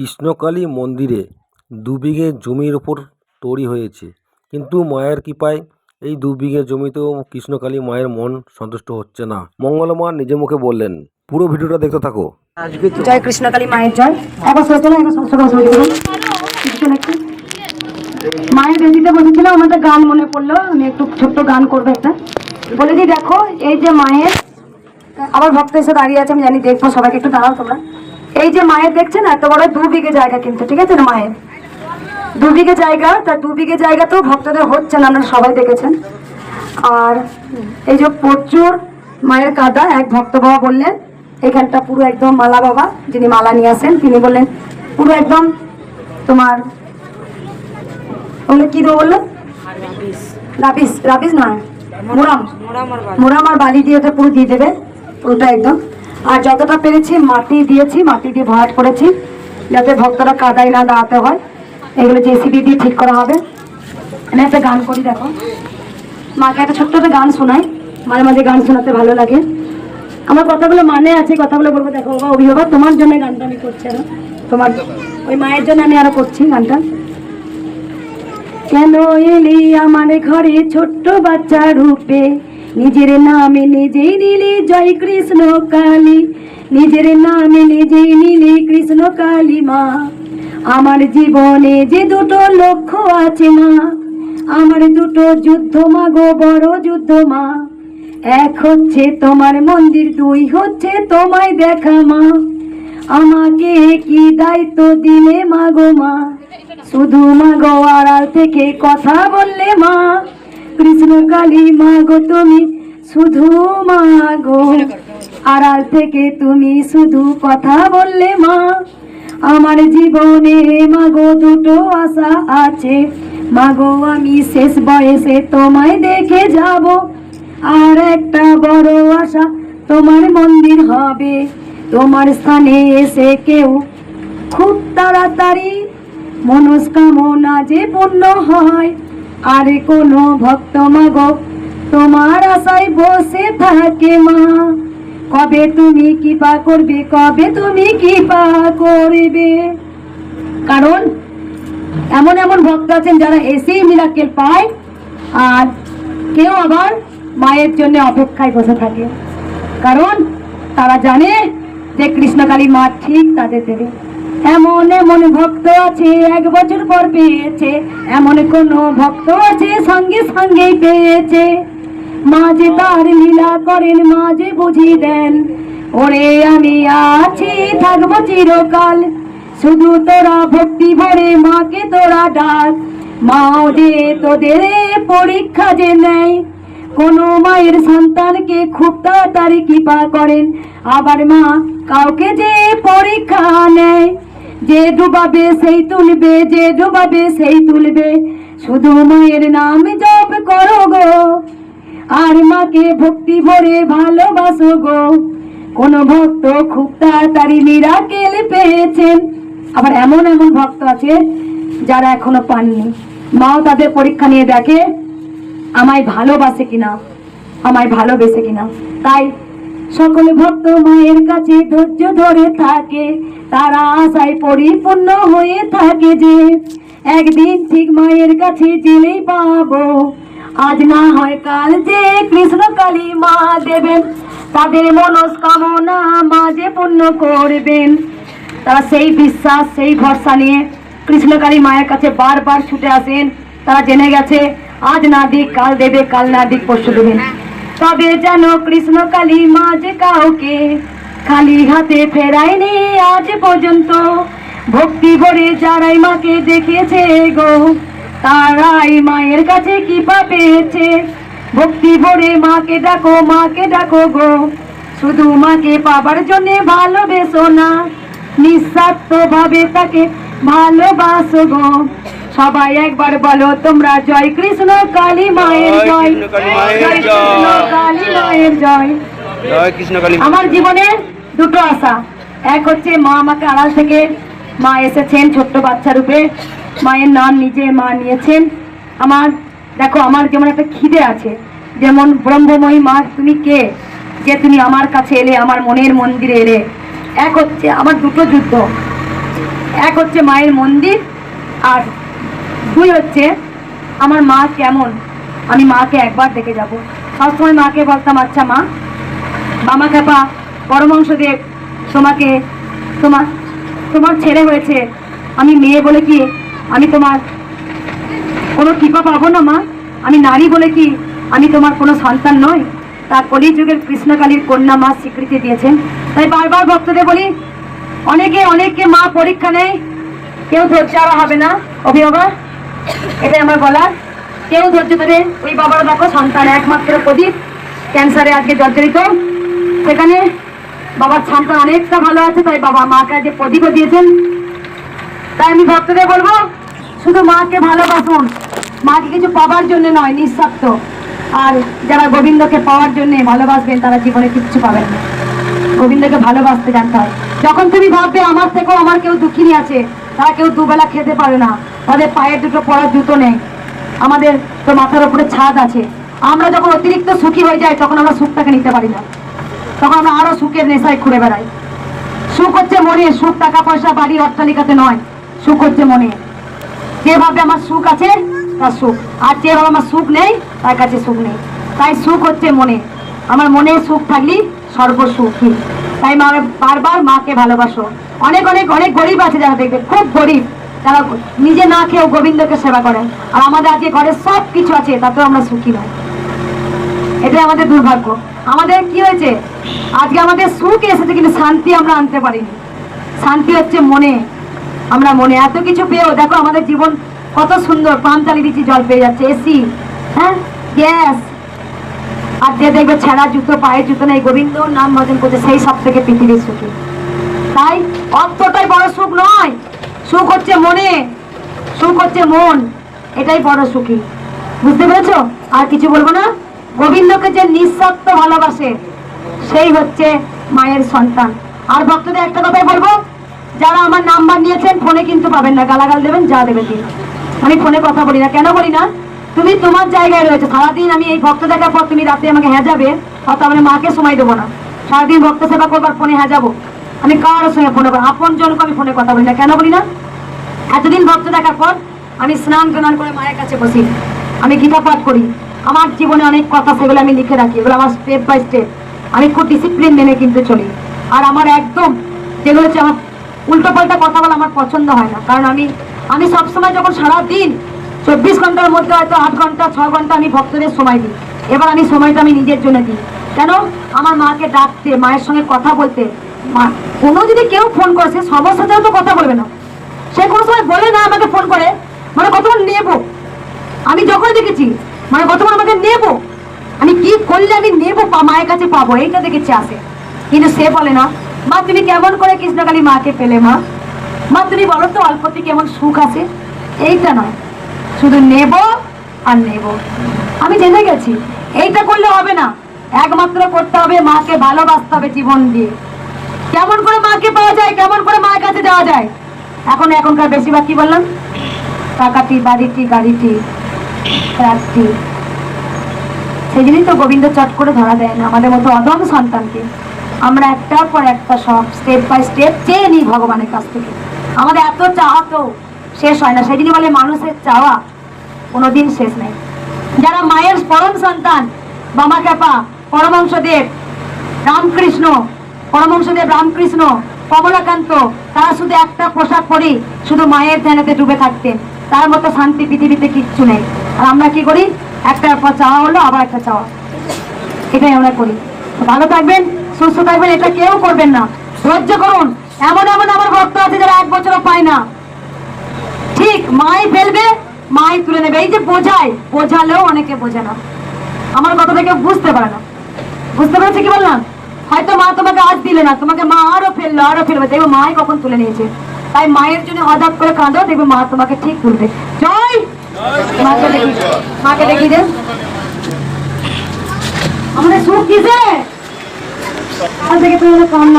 কৃষ্ণকালী মন্দিরে দু বিঘে জমির ওপর তৈরি হয়েছে। কিন্তু মায়ের কৃপায় এই দু বিঘে জমিতেও কৃষ্ণকালী মায়ের মন সন্তুষ্ট হচ্ছে না। মঙ্গলমা নিজে মুখে বললেন পুরো ভিডিওটা দেখতে থাকো। জয় কৃষ্ণকালী মায়ের জয়। একবার একবার মায়ের বেদিতে বসেছিলাম আমাদের গান মনে পড়ল আমি একটু ছোট্ট গান করব একটা। বলে দিই দেখো এই যে মায়ের আবার ভক্ত এসে দাঁড়িয়ে আছে আমি জানি দেখব সবাইকে একটু দাঁড়াও তোমরা। এই যে মায়ের দেখছেন এত বড় দু বিঘে জায়গা কিন্তু ঠিক আছে না মায়ের দু বিঘে জায়গা তা দু বিঘে জায়গাতেও ভক্তদের হচ্ছে না আপনারা সবাই দেখেছেন। আর এই যে প্রচুর মায়ের কাদা এক ভক্ত বাবা বললেন এখানটা পুরো একদম মালা বাবা যিনি মালা নিয়ে আসেন তিনি বললেন পুরো একদম তোমার ওগুলো কি দেবো বলল? রাবিস রাবিস নয় মোরাম। মোরাম আর বালি দিয়ে ওটা পুরো দিয়ে দেবে পুরোটা একদম। আর যতটা পেরেছি, মাটি দিয়েছি, মাটি দিয়ে ভরাট করেছি, যাতে ভক্তরা কাদায় না দাঁড়াতে হয়। এগুলো জেসিবি দিয়ে ঠিক করা হবে। আমি একটা গান করি, দেখো। মাকে একটা ছোট্ট একটা গান শোনাই। মাঝে মাঝে গান শোনাতে ভালো লাগে। আমার কথাগুলো মানে আছে, কথাগুলো বলব, দেখো, বাবা, অভিভাবক, তোমার জন্য গানটা আমি করছি আরও। তোমার, ওই মায়ের জন্য আমি আরও করছি গানটা। কেন এলি আমার ঘরে ছোট্ট বাচ্চা রূপে? নিজের নামে নিজেই নিলি জয় কৃষ্ণ কালী। নিজের নামে নিজেই নিলি কৃষ্ণ কালী মা। আমার জীবনে যে দুটো লক্ষ্য আছে মা, আমার দুটো যুদ্ধ মা গো, বড় যুদ্ধ মা। এক হচ্ছে তোমার মন্দির, দুই হচ্ছে তোমায় দেখা মা। আমাকে কি দায়িত্ব দিলে মা গো মা? শুধু মা গো আড়াল থেকে কথা বললে মা। কৃষ্ণ কালী, মা গো তুমি শুধু মা গো। আড়াল থেকে তুমি শুধু কথা বললে মা। আমার জীবনে মাগো দুটো আশা আছে। মাগো আমি শেষ বয়সে তোমায় দেখে যাব। আর একটা বড় আশা তোমার মন্দির হবে। তোমার স্থানে এসে কেউ খুব তাড়াতাড়ি মনস্কামনা যে পূর্ণ হয়। আর কোনো ভক্ত মাগো, তোমার আশায় বসে থাকে মা। কবে তুমি কৃপা করবে, কবে তুমি কৃপা করবে? কারণ এমন এমন ভক্ত আছেন যারা এসেই মিরাকেল পায়, আর কেউ আবার মায়ের জন্য অপেক্ষায় বসে থাকে। কারণ তারা জানে যে কৃষ্ণকালী মা ঠিক তাদের দেবে। এমন এমন ভক্ত আছে, এক বছর পর পেয়েছে। এমন কোন ভক্ত আছে, সঙ্গে সঙ্গেই পেয়েছে। মা যে তার লীলা করেন, মা যে বুঝিয়ে দেন, ওরে আমি আছি, থাকব চিরকাল। শুধু তোরা ভক্তি ভরে মাকে তোরা ডাক। মাও যে তোদের পরীক্ষা যে নেয়, কোন মায়ের সন্তানকে খুব তাড়াতাড়ি কৃপা করেন। আবার মা কাউকে যে পরীক্ষা নেয়। যে ডুবাবে সেই তুলবে, যে ডুবাবে সেই তুলবে। শুধু মায়ের নাম জপ করো গো, আর মাকে ভক্তি ভরে ভালোবাসো গো। কোন ভক্ত খুব তাড়াতাড়ি মিরাকেল পেয়েছেন। আবার এমন এমন ভক্ত আছে যারা এখনও পাননি। মাও তাদের পরীক্ষা নিয়ে দেখে, আমায় ভালোবাসে কিনা, আমায় ভালোবেসে কিনা। তাই সকলে ভক্ত মায়ের কাছে ধৈর্য ধরে থাকে। তারা আশায় পরিপূর্ণ হয়ে থাকে যে, একদিন ঠিক মায়ের কাছে জেলেই পাবো। আজ না হয় কাল যে কৃষ্ণ কালী মা দেবেন, তাদের মনস্কামনা মা যে পূর্ণ করবেন। তারা সেই বিশ্বাস, সেই ভরসা নিয়ে কৃষ্ণকালী মায়ের কাছে বারবার ছুটে আসেন। তারা জেনে গেছে, আজ না দিক, কাল দেবে, কাল না দিক, পরশু দেবেন তবে যেন কৃষ্ণকালী মা যে কাউকে খালি হাতে ফেরায়নি আজ পর্যন্ত। ভক্তি ভরে যারাই মাকে দেখেছে গো, তারাই মায়ের কাছে কৃপা পেয়েছে। ভক্তি ভরে মাকে ডাকো মাকে ডাকো গো, শুধু মাকে পাবার জন্য ভালোবেসো না নিঃস্বার্থ ভাবে তাকে ভালোবাসো গো। সবাই একবার বলো তোমরা জয় কৃষ্ণ কালী মায়ের জয় জয়। কৃষ্ণ কালী মায়ের জয় জয়। কৃষ্ণ কালী আমার জীবনে দুটো আশা। এক হচ্ছে মা আমাকে আড়াল থেকে মা এসেছেন ছোট্ট বাচ্চা রূপে। মায়ের নাম নিজে মা নিয়েছেন। আমার দেখো আমার যেমন একটা খিদে আছে যেমন ব্রহ্মময়ী মা তুমি কে? যে তুমি আমার কাছে এলে আমার মনের মন্দিরে এলে। এক হচ্ছে আমার দুটো যুদ্ধ। এক হচ্ছে মায়ের মন্দির আর দুই হচ্ছে, আমার মা কেমন? আমি মাকে একবার দেখে যাব। সবসময় মাকে বলতাম আচ্ছা মা বামা খেপা পরমাংশদেব তোমাকে, তোমার তোমার ছেলে হয়েছে। আমি মেয়ে বলে কি, আমি তোমার কোনো কৃপা পাবো না মা? আমি নারী বলে কি, আমি তোমার কোনো সন্তান নই? তা কলিযুগের কৃষ্ণকালীর কন্যা মা স্বীকৃতি দিয়েছেন। তাই বারবার ভক্তদের বলি, অনেকে, অনেককে মা পরীক্ষা নেয়, কেউ ধৈর্য হবে না, অভিভাবক। এটাই আমার বলার। কেউ ধৈর্য ধরে ওই বাবার দেখো, সন্তান একমাত্র প্রদীপ, ক্যান্সারে আজকে জর্জরিত। সেখানে বাবার সন্তান অনেকটা ভালো আছে, তাই বাবা মাকে আজকে প্রদীপও দিয়েছেন। তাই আমি ভক্তদের বলব, শুধু মাকে ভালোবাসুন। মাকে কিছু পাওয়ার জন্য নয় নিঃস্বার্থ আর যারা গোবিন্দকে পাওয়ার জন্য ভালোবাসবেন, তারা জীবনে কিচ্ছু পাবেন না। গোবিন্দকে ভালোবাসতে জানতে হয়। যখন তুমি ভাববে, আমার থেকেও আমার কেউ দুঃখিনী আছে, তারা কেউ দুবেলা খেতে পারে না। তাদের পায়ের দুটো পড়ার জুতো নেই। আমাদের তো মাথার উপরে ছাদ আছে। আমরা যখন অতিরিক্ত সুখী হয়ে যাই, তখন আমরা সুখটাকে নিতে পারি না। তখন আমরা আরও সুখের নেশায় ঘুরে বেড়াই। সুখ হচ্ছে মনে, সুখ টাকা পয়সা, বাড়ি, অট্টালিকাতে নয়। সুখ হচ্ছে মনে। যে ভাবে আমার সুখ আছে, তার সুখ। আর যে ভাবে আমার সুখ নেই, তার কাছে সুখ নেই। তাই সুখ হচ্ছে মনে। আমার মনে সুখ থাকলি সর্বসুখী। তাই মা, বারবার মাকে ভালোবাসো। অনেক অনেক অনেক গরিব আছে যারা দেখবে। খুব গরিব। যারা নিজে না খেয়েও গোবিন্দকে সেবা করেন। আর আমাদের আজকে ঘরে সব কিছু আছে, তাতেও আমরা সুখী নয়। এটাই আমাদের দুর্ভাগ্য। আমাদের কি হয়েছে? আজকে আমাদের সুখ এসেছে কিন্তু শান্তি আমরা আনতে পারিনি। শান্তি হচ্ছে মনে। আমরা মনে। এত কিছু পেয়েও, দেখো আমাদের জীবন কত সুন্দর। প্রাণ চালিয়ে দিচ্ছি জল পেয়ে যাচ্ছে এসি হ্যাঁ? গ্যাস। আর যে দেখবে ছেঁড়া জুতো পায়ে জুতো নেই গোবিন্দ নাম ভজন করছে, সেই সব থেকে পৃথিবীর সুখী। তাই অর্থটাই বড় সুখ নয়। সুখ হচ্ছে মনে, সুখ হচ্ছে মন, এটাই বড় সুখী। বুঝতে পেরেছ? আর কিছু বলব না? গোবিন্দকে যে নিঃস্বার্থ ভালোবাসে, সেই হচ্ছে মায়ের সন্তান। আর ভক্তদের একটা কথাই বলব, যারা আমার নাম্বার নিয়েছেন, ফোনে কিন্তু পাবেন না, গালাগাল দেবেন, যা দেবেন দিন আমি ফোনে কথা বলি না, কেন বলি না? তুমি তোমার জায়গায় রয়েছে। সারাদিন আমি এই ভক্ত দেখার পর তুমি রাতে আমাকে হ্যাঁ যাবে অত মাকে সময় দেবো না। সারাদিন ভক্ত সেবা করবার ফোনে হ্যাঁ যাব আমি কারোর সঙ্গে ফোনে আপন জনকে আমি ফোনে কথা বলি না। কেন বলি না? এতদিন ভক্ত দেখার পর আমি স্নান টান করে মায়ের কাছে বসি। আমি গীতা পাঠ করি। আমার জীবনে অনেক কথা সেগুলো আমি লিখে রাখি। এগুলো আমার স্টেপ বাই স্টেপ আমি খুব ডিসিপ্লিন মেনে কিন্তু চলি। আর আমার একদম যেগুলো হচ্ছে আমার উল্টো পাল্টা কথা বলা আমার পছন্দ হয় না। কারণ আমি আমি সবসময় যখন সারা দিন চব্বিশ ঘণ্টার মধ্যে হয়তো আট ঘণ্টা, ছ ঘণ্টা আমি ভক্তদের সময় দিই। এবার আমি সময়টা আমি নিজের জন্য দিই। কেন? আমার মাকে ডাকতে, মায়ের সঙ্গে কথা বলতে। কোনো যদি কেউ ফোন করে, সে সাথেও তো কথা বলবে না। সে কোনো সময় বলে না আমাকে ফোন করে মানে কতক্ষণ নেব? আমি যখন দেখেছি মানে কতক্ষণ আমাকে নেব? আমি কি করলে আমি নেব মায়ের কাছে পাবো? এইটা দেখেছি আসে কিন্তু সে বলে না, মা, তুমি কেমন করে কৃষ্ণকালী মাকে পেলে, মা? মা, তুমি বলো তো, অল্পতে কেমন সুখ আছে? এইটা নয়। শুধু নেব আর নেব। আমি জেনে গেছি, এইটা করলে হবে না। একমাত্র করতে হবে মাকে ভালোবাসতে হবে জীবন দিয়ে। কেমন করে মাকে পাওয়া যায়, কেমন করে মায়ের কাছে যাওয়া যায়? এখন এখনকার বেশিরভাগ কি বললাম? টাকাটি, বাড়িটি, গাড়িটি, ফ্ল্যাটটি। সেই জন্যই তো গোবিন্দ চট করে ধরা দেয় না, আমাদের মতো অদম সন্তানকে। আমরা একটার পর একটা সব স্টেপ বাই স্টেপ চেয়ে নিই ভগবানের কাছ থেকে। আমাদের এত চাওয়া তো শেষ হয় না জন্য বলে মানুষের চাওয়া কোনোদিন শেষ নেই। যারা মায়ের পরম সন্তান বামা ক্যাপা পরমংশদেব রামকৃষ্ণ পরমংশদেব রামকৃষ্ণ, কমলাকান্ত, তারা শুধু একটা পোশাক পরেই শুধু মায়ের ধ্যানেতে ডুবে থাকতেন তার মতো শান্তি পৃথিবীতে কিচ্ছু নেই। আর আমরা কি করি? একটার পর চাওয়া হলো, আবার একটা চাওয়া। এটাই আমরা করি। ভালো থাকবেন, সুস্থ থাকবেন, এটা কেউ করবেন না। ধৈর্য করুন এমন এমন আমার ভক্ত আছে যারা এক বছরও পায় না। ঠিক, মাই ফেলবে, মাই তুলে নেবে। এই যে বোঝায়, বোঝালেও অনেকে বোঝে না। আমার কথাটা কেউ বুঝতে পারে না। বুঝতে পেরেছে কি বললাম? হয়তো মা তোমাকে আজ দিলে না, তোমাকে মা আরও ফেলল, আরও ফেলবে। দেখবে মাই কখন তুলে নিয়েছে। তাই মায়ের জন্য হঠাৎ করে কাঁদো, দেখবে মা তোমাকে ঠিক তুলবে। জয়! মাকে দেখি মাকে দেখি দে আমাদের সুখ কিসে? আজ থেকে তুমি কান্না।